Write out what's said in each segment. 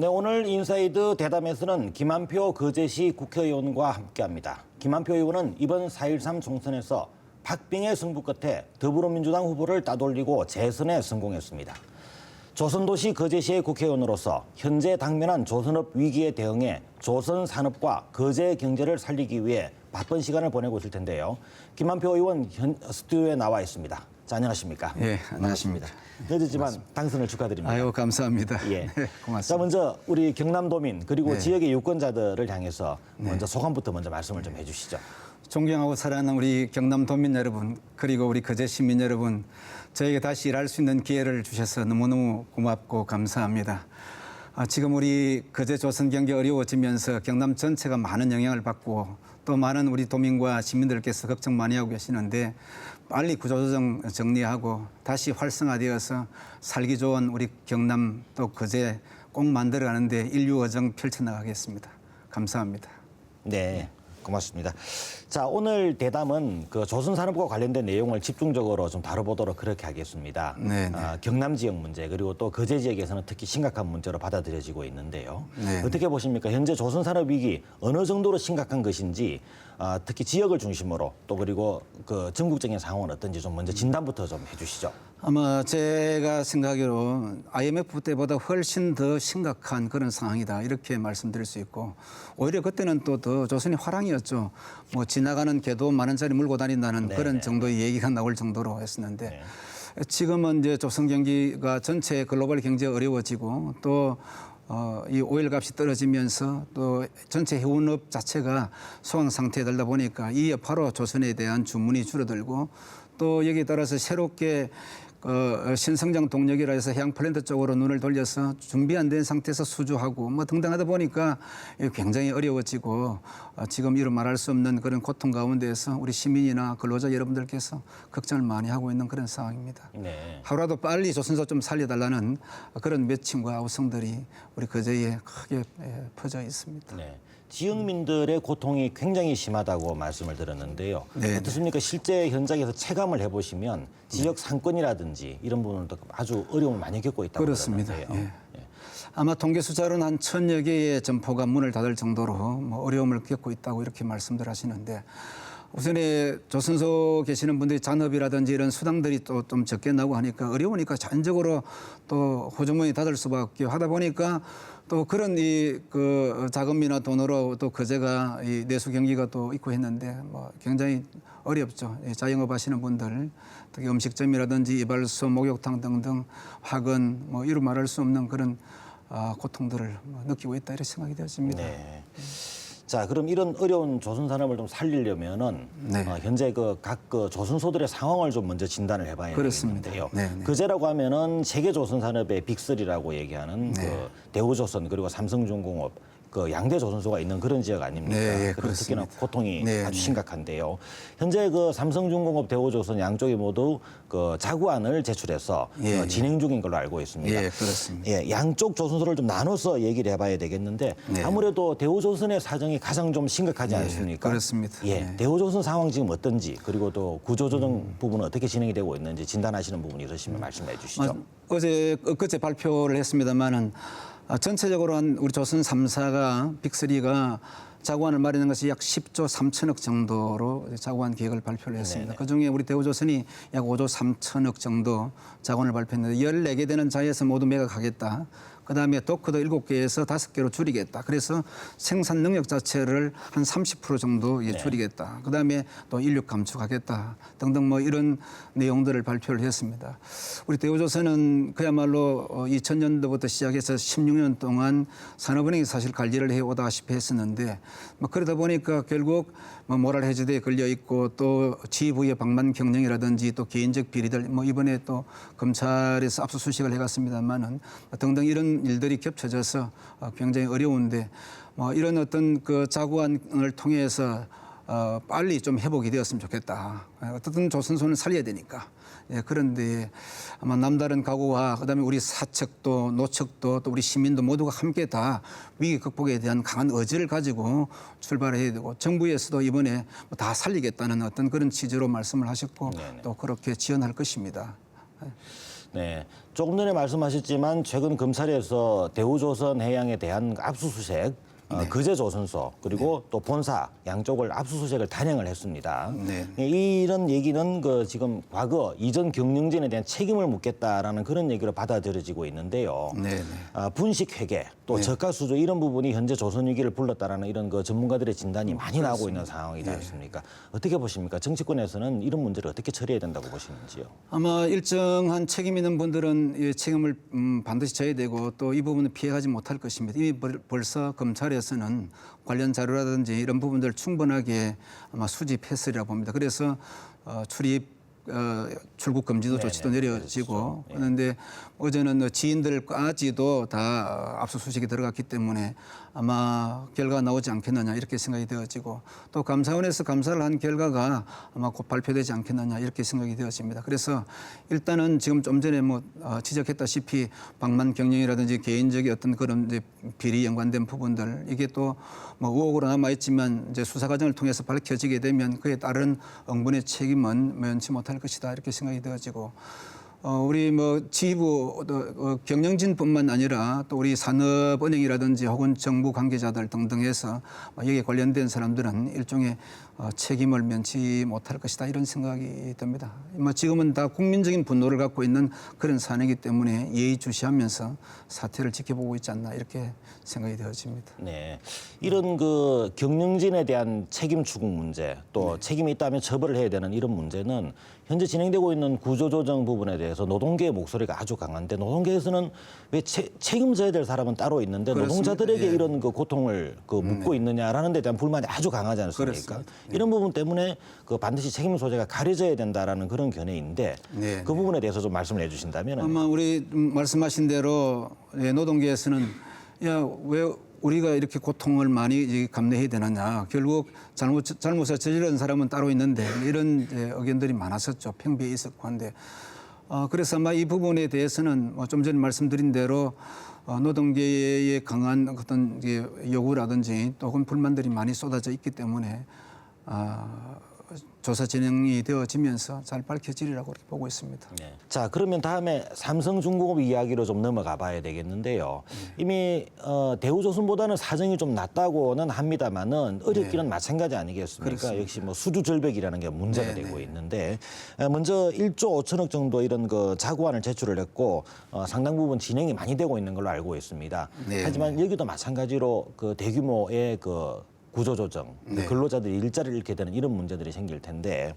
네, 오늘 인사이드 대담에서는 김한표 거제시 국회의원과 함께합니다. 김한표 의원은 이번 4.13 총선에서 박빙의 승부 끝에 더불어민주당 후보를 따돌리고 재선에 성공했습니다. 조선도시 거제시의 국회의원으로서 현재 당면한 조선업 위기에 대응해 조선 산업과 거제 경제를 살리기 위해 바쁜 시간을 보내고 있을 텐데요. 김한표 의원 현 스튜디오에 나와 있습니다. 자, 안녕하십니까? 예, 안녕하십니다. 늦었지만 당선을 축하드립니다. 아유 감사합니다. 예. 네, 자 고맙습니다. 먼저 우리 경남도민 그리고 네. 지역의 유권자들을 향해서 먼저 소감부터 먼저 말씀을 좀 해주시죠. 존경하고 사랑하는 우리 경남 도민 여러분 그리고 우리 거제 시민 여러분 저에게 다시 일할 수 있는 기회를 주셔서 너무너무 고맙고 감사합니다. 아, 지금 우리 거제 조선 경기 어려워지면서 경남 전체가 많은 영향을 받고 또 많은 우리 도민과 시민들께서 걱정 많이 하고 계시는데 빨리 구조조정 정리하고 다시 활성화되어서 살기 좋은 우리 경남 또 거제 꼭 만들어가는데 인류 어정 펼쳐나가겠습니다. 감사합니다. 네. 고맙습니다. 자, 오늘 대담은 그 조선 산업과 관련된 내용을 집중적으로 좀 다뤄보도록 그렇게 하겠습니다. 네, 네. 아, 경남 지역 문제 그리고 또 거제 지역에서는 특히 심각한 문제로 받아들여지고 있는데요. 네, 어떻게 보십니까? 현재 조선 산업 위기 어느 정도로 심각한 것인지 아, 특히 지역을 중심으로 또 그리고 그 전국적인 상황은 어떤지 좀 먼저 진단부터 좀 해주시죠. 아마 제가 생각으로 IMF 때보다 훨씬 더 심각한 그런 상황이다 이렇게 말씀드릴 수 있고 오히려 그때는 또 더 조선이 화랑이었죠. 뭐 지나가는 개도 만 원짜리 물고 다닌다는 네, 그런 네, 정도의 얘기가 나올 정도로 했었는데 지금은 이제 조선 경기가 전체 글로벌 경제 어려워지고 또 어, 이 오일 값이 떨어지면서 또 전체 해운업 자체가 소강 상태에 들다 보니까 이 여파로 조선에 대한 주문이 줄어들고 또 여기에 따라서 새롭게 어, 신성장 동력이라 해서 해양 플랜트 쪽으로 눈을 돌려서 준비 안 된 상태에서 수주하고 뭐 등등 하다 보니까 굉장히 어려워지고 어, 지금 이루 말할 수 없는 그런 고통 가운데에서 우리 시민이나 근로자 여러분들께서 걱정을 많이 하고 있는 그런 상황입니다. 네. 하루라도 빨리 조선소 좀 살려달라는 그런 외침과 아우성들이 우리 거제에 크게 예, 퍼져 있습니다. 네. 지역민들의 고통이 굉장히 심하다고 말씀을 들었는데요. 네, 어떻습니까? 실제 현장에서 체감을 해보시면 지역 상권이라든지 이런 부분도 아주 어려움을 많이 겪고 있다고 그렇습니다. 그러는데요. 예. 아마 통계 숫자로는 한 천여 개의 점포가 문을 닫을 정도로 뭐 어려움을 겪고 있다고 이렇게 말씀들 하시는데 우선에 조선소 계시는 분들이 잔업이라든지 이런 수당들이 또 좀 적게 나고 하니까 어려우니까 자연적으로 또 호주머니 닫을 수밖에 하다 보니까 또 그런 이 그 자금이나 돈으로 또 거제가 이 내수 경기가 또 있고 했는데 뭐 굉장히 어렵죠. 이 자영업 하시는 분들 특히 음식점이라든지 이발소, 목욕탕 등등 학원 뭐 이루 말할 수 없는 그런 아, 고통들을 뭐 느끼고 있다 이렇게 생각이 되어집니다. 네. 자, 그럼 이런 어려운 조선 산업을 좀 살리려면은 네. 어, 현재 그 각 그 조선소들의 상황을 좀 먼저 진단을 해봐야 그렇습니다. 되겠는데요. 네, 네. 그제라고 하면은 세계 조선 산업의 빅3라고 얘기하는 네. 그 대우조선 그리고 삼성중공업 그 양대 조선소가 있는 그런 지역 아닙니까? 네, 예, 그런 특히나. 고통이 네, 아주 네. 심각한데요. 현재 그 삼성중공업, 대우조선 양쪽이 모두 그 자구안을 제출해서 예, 어, 예. 진행 중인 걸로 알고 있습니다. 예, 그렇습니다. 예, 양쪽 조선소를 좀 나눠서 얘기를 해봐야 되겠는데 네. 아무래도 대우조선의 사정이 가장 좀 심각하지 예, 않습니까? 그렇습니다. 예, 네. 대우조선 상황 지금 어떤지 그리고 또 구조조정 음. 부분은 어떻게 진행이 되고 있는지 진단하시는 부분이 있으시면 말씀해 주시죠. 어, 어제 엊그제 발표를 했습니다만은 아, 전체적으로 한 우리 조선 3사가 빅3가 자구안을 마련한 것이 약 10조 3천억 정도로 자구안 계획을 발표를 했습니다. 네네. 그중에 우리 대우조선이 약 5조 3천억 정도 자구안을 발표했는데 14개 되는 자리에서 모두 매각하겠다. 그다음에 도크도 7개에서 5개로 줄이겠다. 그래서 생산 능력 자체를 한 30% 정도 예, 줄이겠다. 그다음에 또 인력 감축하겠다. 등등 뭐 이런 내용들을 발표를 했습니다. 우리 대우조선은 그야말로 2000년도부터 시작해서 16년 동안 산업은행이 사실 관리를 해오다시피 했었는데 뭐 그러다 보니까 결국 뭐 모랄 해저대에 걸려 있고 또 지부의 방만 경영이라든지 또 개인적 비리들 뭐 이번에 또 검찰에서 압수수색을 해갔습니다만은 등등 이런 일들이 겹쳐져서 어, 굉장히 어려운데 뭐 이런 어떤 그 자구안을 통해서 어, 빨리 좀 회복이 되었으면 좋겠다. 어떻든 조선소는 살려야 되니까. 예, 그런데 아마 남다른 각오와 그다음에 우리 사측도 노측도 또 우리 시민도 모두가 함께 다 위기 극복에 대한 강한 의지를 가지고 출발해야 되고 정부에서도 이번에 뭐다 살리겠다는 어떤 그런 취지로 말씀을 하셨고 네네. 또 그렇게 지원할 것입니다. 네. 조금 전에 말씀하셨지만 최근 검찰에서 대우조선 해양에 대한 압수수색, 어, 그제 조선소 그리고 또 본사 양쪽을 압수수색을 단행을 했습니다. 네. 예, 이런 얘기는 그 지금 과거 이전 경영진에 대한 책임을 묻겠다라는 그런 얘기로 받아들여지고 있는데요. 네, 네. 아, 분식 회계 또 저가 수조 이런 부분이 현재 조선 위기를 불렀다라는 이런 그 전문가들의 진단이 많이 나오고 있는 상황이지 않습니까? 어떻게 보십니까? 정치권에서는 이런 문제를 어떻게 처리해야 된다고 보시는지요? 아마 일정한 책임 있는 분들은 이 책임을 음, 반드시 져야 되고 또 이 부분은 피해가지 못할 것입니다. 이미 벌- 벌써 검찰에서는 관련 자료라든지 이런 부분들 충분하게 아마 수집했으리라 봅니다. 그래서 어, 출입 어, 출국 금지도 조치도 내려지고 그런데 어제는 지인들까지도 다 압수수색이 들어갔기 때문에 아마 결과가 나오지 않겠느냐 이렇게 생각이 되어지고 또 감사원에서 감사를 한 결과가 아마 곧 발표되지 않겠느냐 이렇게 생각이 되어집니다. 그래서 일단은 지금 좀 전에 뭐 어, 지적했다시피 방만 경영이라든지 개인적인 어떤 그런 이제 비리 연관된 부분들 이게 또 뭐 의혹으로 남아 있지만 이제 수사 과정을 통해서 밝혀지게 되면 그에 따른 응분의 책임은 면치 못할 것이다 이렇게 생각이 되어지고 어, 우리 뭐 지부 또, 어, 경영진뿐만 아니라 또 우리 산업은행이라든지 혹은 정부 관계자들 등등해서 어, 여기에 관련된 사람들은 일종의 어, 책임을 면치 못할 것이다 이런 생각이 듭니다. 뭐 지금은 다 국민적인 분노를 갖고 있는 그런 사안이기 때문에 예의주시하면서 사태를 지켜보고 있지 않나 이렇게 생각이 되어집니다. 네. 이런 그 경영진에 대한 책임 추궁 문제 또 책임이 있다면 처벌을 해야 되는 이런 문제는 현재 진행되고 있는 구조조정 부분에 대해서 노동계의 목소리가 아주 강한데 노동계에서는 왜 채, 책임져야 될 사람은 따로 있는데 그렇습니다. 노동자들에게 예. 이런 그 고통을 그 묻고 있느냐라는 데 대한 불만이 아주 강하지 않습니까? 그렇습니다. 이런 부분 때문에 그 반드시 책임 소재가 가려져야 된다라는 그런 견해인데 네, 그 부분에 대해서 좀 말씀을 해주신다면 아마 우리 음, 말씀하신 대로 예, 노동계에서는 야 왜 우리가 이렇게 고통을 많이 감내해야 되느냐. 결국 잘못 잘못을 저지른 사람은 따로 있는데 이런 의견들이 많았었죠. 평비에 있었고 한데. 어, 그래서 아마 이 부분에 대해서는 뭐좀 전에 말씀드린 대로 어, 노동계의 강한 어떤 요구라든지 또 혹은 불만들이 많이 쏟아져 있기 때문에 아, 조사 진행이 되어지면서 잘 밝혀지리라고 그렇게 보고 있습니다. 네. 자 그러면 다음에 삼성중공업 이야기로 좀 넘어가 봐야 되겠는데요. 이미 어, 대우조선보다는 사정이 좀 낫다고는 합니다만은 어렵기는 마찬가지 아니겠습니까? 역시 뭐 수주 절벽이라는 게 문제가 되고 있는데 어, 먼저 1조 5천억 정도 이런 그 자구안을 제출을 했고 어, 상당 부분 진행이 많이 되고 있는 걸로 알고 있습니다. 네. 하지만 여기도 마찬가지로 그 대규모의 그 구조조정, 네. 근로자들이 일자리를 잃게 되는 이런 문제들이 생길 텐데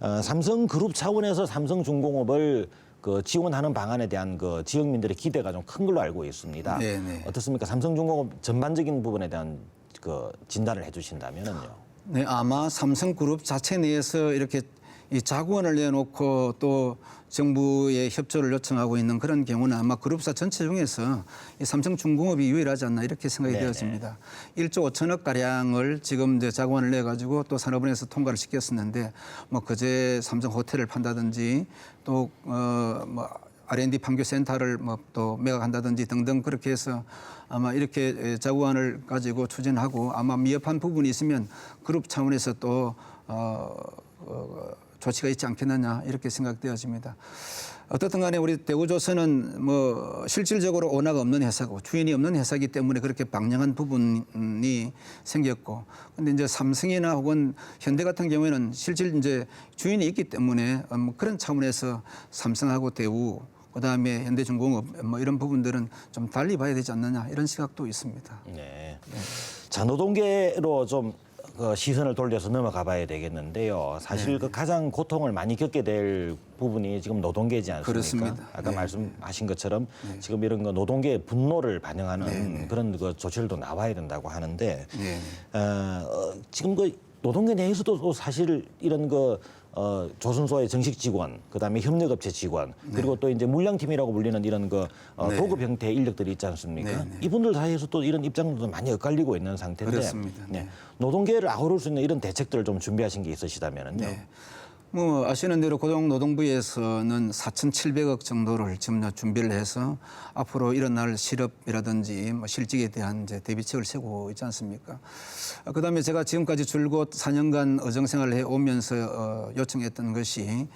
어, 삼성그룹 차원에서 삼성중공업을 그 지원하는 방안에 대한 그 지역민들의 기대가 좀 큰 걸로 알고 있습니다. 네, 네. 어떻습니까? 삼성중공업 전반적인 부분에 대한 그 진단을 해주신다면은요. 네, 아마 삼성그룹 자체 내에서 이렇게 이 자구원을 내놓고 또 정부의 협조를 요청하고 있는 그런 경우는 아마 그룹사 전체 중에서 이 삼성중공업이 유일하지 않나 이렇게 생각이 네네. 되어집니다. 1조 5천억 가량을 지금 이제 자구원을 내 가지고 또 산업은행에서 통과를 시켰었는데 뭐 그제 삼성 호텔을 판다든지 또어뭐 R&D 판교 센터를 뭐 또 매각한다든지 등등 그렇게 해서 아마 이렇게 자구안을 가지고 추진하고 아마 미흡한 부분이 있으면 그룹 차원에서 또 어, 어, 조치가 있지 않겠느냐 이렇게 생각되어집니다. 어떻든 간에 우리 대우조선은 뭐 실질적으로 오너가 없는 회사고 주인이 없는 회사이기 때문에 그렇게 방영한 부분이 생겼고 근데 이제 삼성이나 혹은 현대 같은 경우에는 실질 이제 주인이 있기 때문에 어, 뭐 그런 차원에서 삼성하고 대우 그다음에 현대중공업 뭐 이런 부분들은 좀 달리 봐야 되지 않느냐 이런 시각도 있습니다. 네. 자 노동계로 좀그 시선을 돌려서 넘어가 봐야 되겠는데요. 사실 그 가장 고통을 많이 겪게 될 부분이 지금 노동계지 않습니까? 그렇습니다. 아까 네. 말씀하신 것처럼 지금 이런 거 노동계의 분노를 반영하는 그런 그 조치들도 나와야 된다고 하는데 네. 어, 어, 지금 그 노동계 내에서도 또 사실 이런 그 어, 조선소의 정식 직원, 그다음에 협력업체 직원, 그리고 또 이제 물량팀이라고 불리는 이런 그 어, 네. 도급 형태의 인력들이 있지 않습니까? 네, 네. 이분들 사이에서 또 이런 입장도 많이 엇갈리고 있는 상태인데 그렇습니다. 네. 노동계를 아우를 수 있는 이런 대책들을 좀 준비하신 게 있으시다면은요. 네. 뭐 아시는 대로 고용노동부에서는 4,700억 정도를 지금 준비를 해서 앞으로 일어날 실업이라든지 뭐 실직에 대한 이제 대비책을 세우고 있지 않습니까? 아, 그다음에 제가 지금까지 줄곧 4년간 의정 생활을 해 오면서 어, 요청했던 것이 예,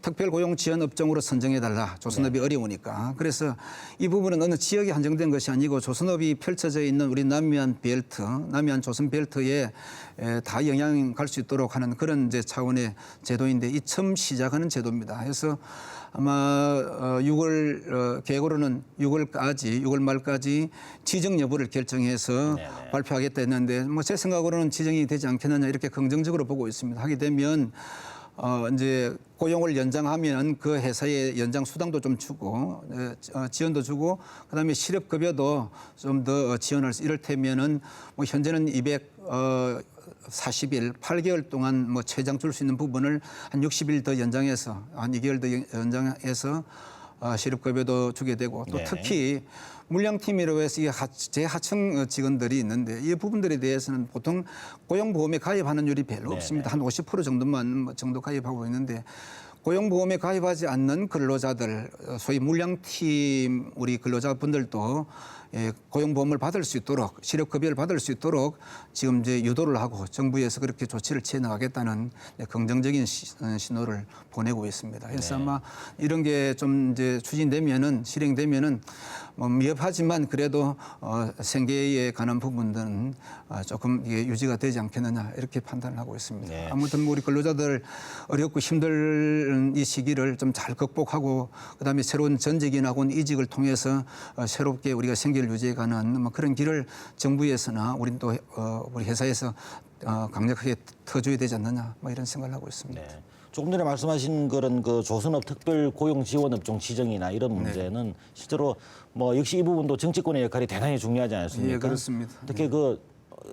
특별 고용 지원 업종으로 선정해 달라. 조선업이 어려우니까. 그래서 이 부분은 어느 지역에 한정된 것이 아니고 조선업이 펼쳐져 있는 우리 남미안 벨트, 남미안 조선 벨트에 에, 다 영향 갈 수 있도록 하는 그런 이제 차원의 제도인데 이 처음 시작하는 제도입니다. 그래서 아마 어, 6월 어, 계획으로는 6월까지 6월 말까지 지정 여부를 결정해서 발표하겠다 했는데 뭐 제 생각으로는 지정이 되지 않겠느냐 이렇게 긍정적으로 보고 있습니다. 하게 되면 어 이제 고용을 연장하면 그 회사에 연장 수당도 좀 주고 어, 어, 지원도 주고 그다음에 실업 급여도 좀 더 지원할 수 이를테면은 뭐 현재는 200 어, 40일, 8개월 동안 뭐 최장 줄 수 있는 부분을 한 60일 더 연장해서 한 2개월 더 연장해서 어, 실업급여도 주게 되고 또 네네. 특히 물량팀이라고 해서 이 하- 제하층 직원들이 있는데 이 부분들에 대해서는 보통 고용보험에 가입하는 율이 별로 없습니다. 한 50% 정도만 뭐 정도 가입하고 있는데 고용보험에 가입하지 않는 근로자들, 어, 소위 물량팀 우리 근로자분들도 예, 고용보험을 받을 수 있도록 실업급여를 받을 수 있도록 지금 이제 유도를 하고 정부에서 그렇게 조치를 취해 나가겠다는 네, 긍정적인 시- 어, 신호를 보내고 있습니다. 그래서 아마 이런 게 좀 이제 추진되면은 실행되면은 뭐 미흡하지만 그래도 어, 생계에 관한 부분들은 어, 조금 이게 유지가 되지 않겠느냐 이렇게 판단을 하고 있습니다. 네. 아무튼 뭐 우리 근로자들 어렵고 힘든 이 시기를 좀 잘 극복하고 그다음에 새로운 전직이나곤 이직을 통해서 어, 새롭게 우리가 생계 를 유지해가는 뭐 그런 길을 정부에서나 우리 또 어, 우리 회사에서 어, 강력하게 터줘야 되지 않느냐 뭐 이런 생각을 하고 있습니다. 네. 조금 전에 말씀하신 그런 그 조선업 특별 고용 지원 업종 지정이나 네. 이런 문제는 실제로 뭐 역시 이 부분도 정치권의 역할이 대단히 중요하지 않습니까? 예, 그렇습니다. 특히 그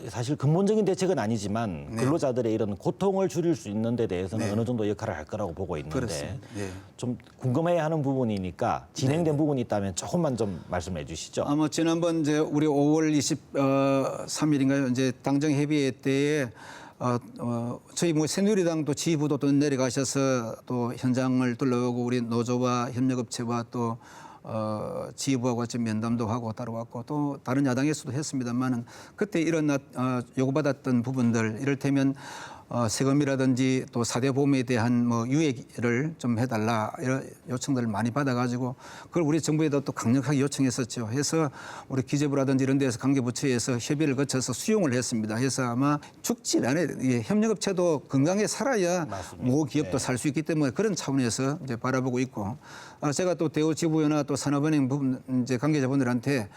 사실 근본적인 대책은 아니지만 네. 근로자들의 이런 고통을 줄일 수 있는 데 대해서는 어느 정도 역할을 할 거라고 보고 있는데. 예. 좀 궁금해하는 부분이니까 진행된 부분이 있다면 조금만 좀 말씀해 주시죠. 아마 지난번 이제 우리 5월 23일인가요? 이제 당정 협의회 때에 어, 어, 저희 뭐 새누리당도 지휘부도 또 내려가셔서 또 현장을 둘러보고 우리 노조와 협력업체와 또 어, 지휘부하고 같이 면담도 하고 따라왔고 또 다른 야당에서도 했습니다만은 그때 일어났 어, 요구받았던 부분들 이를테면 어, 세금이라든지 또 사대 보험에 대한 뭐 유예를 좀 해달라 이런 요청들을 많이 받아가지고 그걸 우리 정부에도 또 강력하게 요청했었죠. 해서 우리 기재부라든지 이런 데서 관계부처에서 협의를 거쳐서 수용을 했습니다. 해서 아마 죽지 않아 예, 협력업체도 건강에 살아야 맞습니다. 모 기업도 살수 있기 때문에 그런 차원에서 이제 바라보고 있고 아, 제가 또 대우지부나 또 산업은행 부분 이제 관계자분들한테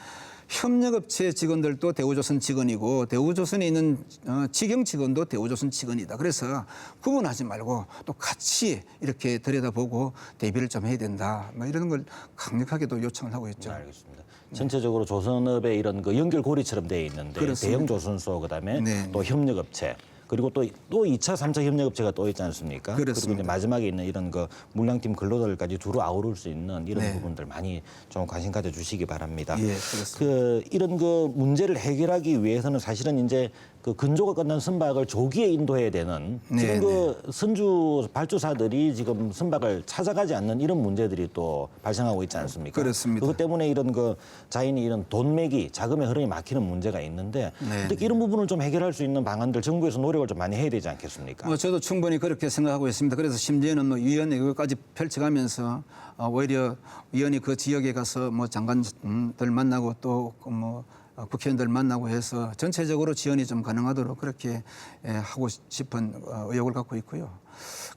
협력업체 직원들도 대우조선 직원이고 대우조선에 있는 어, 직영 직원도 대우조선 직원이다. 그래서 구분하지 말고 또 같이 이렇게 들여다보고 대비를 좀 해야 된다. 뭐 이런 걸 강력하게 또 요청을 하고 있죠. 네, 알겠습니다. 전체적으로 조선업의 이런 그 연결고리처럼 되어 있는데 그렇습니다. 대형 조선소 그다음에 네. 또 협력업체 그리고 또또 이차삼차 협력업체가 또 있지 않습니까? 그렇습니다. 이제 마지막에 있는 이런 그 물량팀 근로자들까지 두루 아우를 수 있는 이런 네. 부분들 많이 좀 관심 가져 주시기 바랍니다. 예, 그렇습니다. 그 이런 그 문제를 해결하기 위해서는 사실은 이제 그 근조가 끝난 선박을 조기에 인도해야 되는 네, 지금 그 선주 발주사들이 지금 선박을 찾아가지 않는 이런 문제들이 또 발생하고 있지 않습니까? 그렇습니다. 그것 때문에 이런 그 자인이 이런 돈맥이 자금의 흐름이 막히는 문제가 있는데 네. 특히 이런 부분을 좀 해결할 수 있는 방안들 정부에서 노력을 좀 많이 해야 되지 않겠습니까? 뭐 저도 충분히 그렇게 생각하고 있습니다. 그래서 심지어는 뭐 위원회 그것까지 펼쳐가면서 어, 오히려 위원이 그 지역에 가서 뭐 장관들 만나고 또뭐 국회의원들 만나고 해서 전체적으로 지원이 좀 가능하도록 그렇게 예, 하고 싶은 어, 의욕을 갖고 있고요.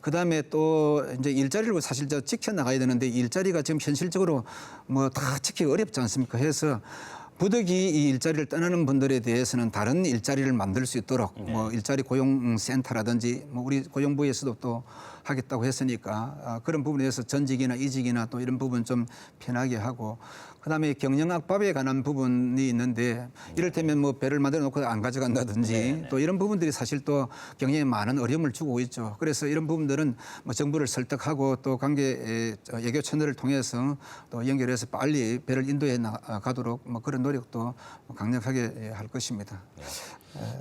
그 다음에 또 이제 일자리를 사실 저 지켜 나가야 되는데 일자리가 지금 현실적으로 뭐 다 지키기 어렵지 않습니까? 해서 부득이 이 일자리를 떠나는 분들에 대해서는 다른 일자리를 만들 수 있도록 뭐 일자리 고용센터라든지 뭐 우리 고용부에서도 또 하겠다고 했으니까 아, 그런 부분에 대해서 전직이나 이직이나 또 이런 부분 좀 편하게 하고 그다음에 경영학법에 관한 부분이 있는데 이를테면 뭐 배를 만들어 놓고 안 가져간다든지 또 이런 부분들이 사실 또 경영에 많은 어려움을 주고 있죠. 그래서 이런 부분들은 뭐 정부를 설득하고 또 관계 외교 채널을 통해서 또 연결해서 빨리 배를 인도해 나가도록 뭐 그런 노력도 강력하게 예, 할 것입니다.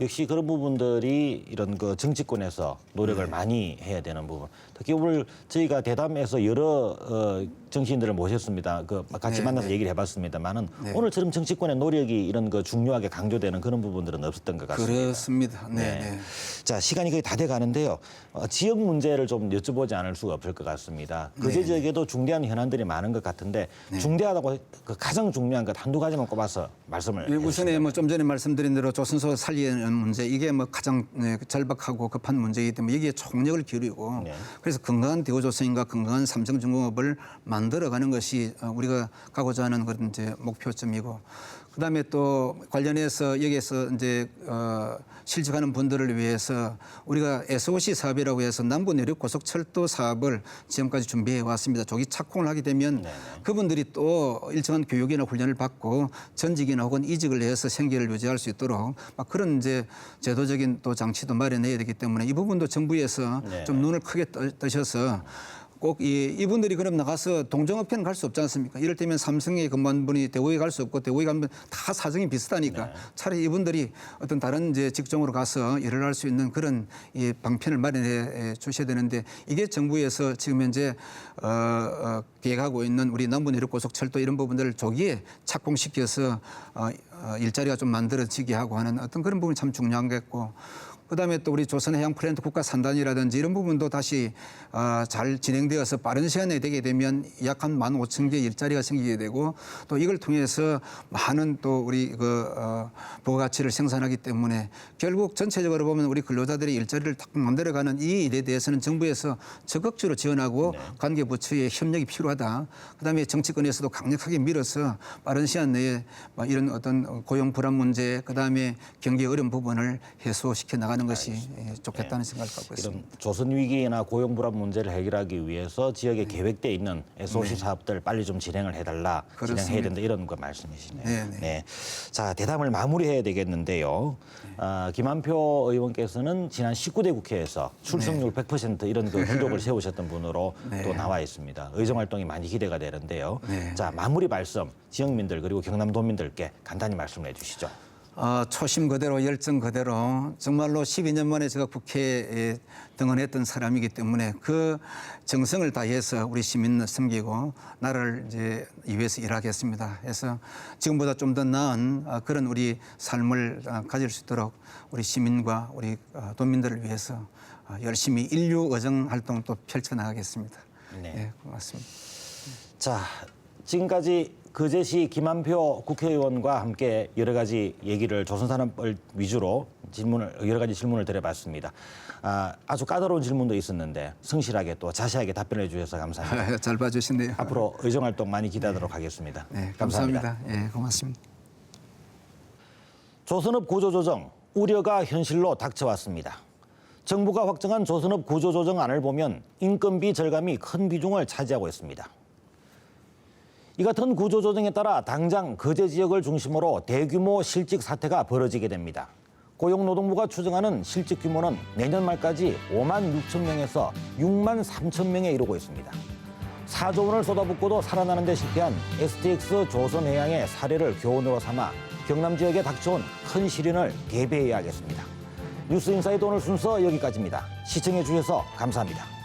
역시 그런 부분들이 이런 그 정치권에서 노력을 많이 해야 되는 부분. 특히 오늘 저희가 대담에서 여러 어, 정치인들을 모셨습니다. 그 같이 네, 만나서 네. 얘기를 해봤습니다만은 네. 오늘처럼 정치권의 노력이 이런 거 중요하게 강조되는 그런 부분들은 없었던 것 같습니다. 그렇습니다. 네, 네. 자 시간이 거의 다 돼 가는데요. 어, 지역 문제를 좀 여쭤보지 않을 수가 없을 것 같습니다. 그제 지역에도 중대한 현안들이 많은 것 같은데 중대하다고 그 가장 중요한 것 한두 가지만 꼽아서 말씀을 예, 해주시죠. 우선에 뭐 좀 전에 말씀드린 대로 조선소 살리는 문제 이게 뭐 가장 네, 절박하고 급한 문제이기 때문에 여기에 총력을 기울이고 네. 그래서 건강한 대우조선인과 건강한 삼성중공업을 만 들어가는 것이 어, 우리가 가고자 하는 그런 이제 목표점이고 그다음에 또 관련해서 여기에서 이제 어, 실직하는 분들을 위해서 우리가 SOC 사업이라고 해서 남부 내륙 고속철도 사업을 지금까지 준비해 왔습니다. 조기 착공을 하게 되면 그분들이 또 일정한 교육이나 훈련을 받고 전직이나 혹은 이직을 해서 생계를 유지할 수 있도록 막 그런 이제 제도적인 또 장치도 마련해야 되기 때문에 이 부분도 정부에서 네. 좀 눈을 크게 떠- 뜨셔서 꼭 이, 이분들이 그럼 나가서 동종업계는 갈 수 없지 않습니까? 이럴 때면 삼성에 근무한 분이 대우에 갈 수 없고 대우에 가면 다 사정이 비슷하니까 차라리 이분들이 어떤 다른 이제 직종으로 가서 일을 할 수 있는 그런 이 방편을 마련해 주셔야 되는데 이게 정부에서 지금 현재 어, 어, 계획하고 있는 우리 남부 내륙 고속철도 이런 부분들을 조기에 착공시켜서 어, 어, 일자리가 좀 만들어지게 하고 하는 어떤 그런 부분이 참 중요한 겠고 그다음에 또 우리 조선해양 플랜트 국가 산단이라든지 이런 부분도 다시 어, 잘 진행되어서 빠른 시간에 되게 되면 약 한 만 오천 개 일자리가 생기게 되고 또 이걸 통해서 많은 또 우리 그 어, 부가가치를 생산하기 때문에 결국 전체적으로 보면 우리 근로자들이 일자리를 딱 만들어가는 이 일에 대해서는 정부에서 적극적으로 지원하고 관계 부처의 협력이 필요하다. 그다음에 정치권에서도 강력하게 밀어서 빠른 시간 내에 막 이런 어떤 고용 불안 문제, 그다음에 경기 어려운 부분을 해소시켜 나가는 것이 예, 좋겠다는 생각을 갖고 있습니다. 조선 위기나 고용 불안 문제를 해결하기 위해서 지역에 계획돼 있는 SOC 사업들 빨리 좀 진행을 해달라, 진행해야 네. 그렇습니다. 된다 이런 거 말씀이시네요. 네, 네. 자 대담을 마무리해야 되겠는데요. 아, 김한표 의원께서는 지난 19대 국회에서 출석률 100% 이런 그 기록을 세우셨던 분으로 네. 또 나와 있습니다. 의정 활동이 많이 기대가 되는데요. 네. 자 마무리 말씀 지역민들 그리고 경남도민들께 간단히 말씀을 해주시죠. 어, 초심 그대로 열정 그대로 정말로 12년 만에 제가 국회에 등원했던 사람이기 때문에 그 정성을 다해서 우리 시민을 섬기고 나라를 이제 위해서 일하겠습니다. 그래서 지금보다 좀 더 나은 어, 그런 우리 삶을 어, 가질 수 있도록 우리 시민과 우리 어, 도민들을 위해서 어, 열심히 인류 의정 활동 또 펼쳐나가겠습니다. 네. 네, 고맙습니다. 자, 지금까지 그제시 김한표 국회의원과 함께 여러 가지 얘기를 조선산업을 위주로 질문을 여러 가지 질문을 드려봤습니다. 아, 아주 까다로운 질문도 있었는데 성실하게 또 자세하게 답변해 주셔서 감사합니다. 잘 봐주신대요. 앞으로 의정 활동 많이 기대하도록 하겠습니다. 네, 감사합니다. 예, 고맙습니다. 조선업 구조조정 우려가 현실로 닥쳐왔습니다. 정부가 확정한 조선업 구조조정안을 보면 인건비 절감이 큰 비중을 차지하고 있습니다. 이 같은 구조조정에 따라 당장 거제 지역을 중심으로 대규모 실직 사태가 벌어지게 됩니다. 고용노동부가 추정하는 실직 규모는 내년 말까지 5만 6천 명에서 6만 3천 명에 이르고 있습니다. 4조 원을 쏟아붓고도 살아나는 데 실패한 STX 조선해양의 사례를 교훈으로 삼아 경남 지역에 닥쳐온 큰 시련을 대비해야 하겠습니다. 뉴스 인사이드 오늘 순서 여기까지입니다. 시청해 주셔서 감사합니다.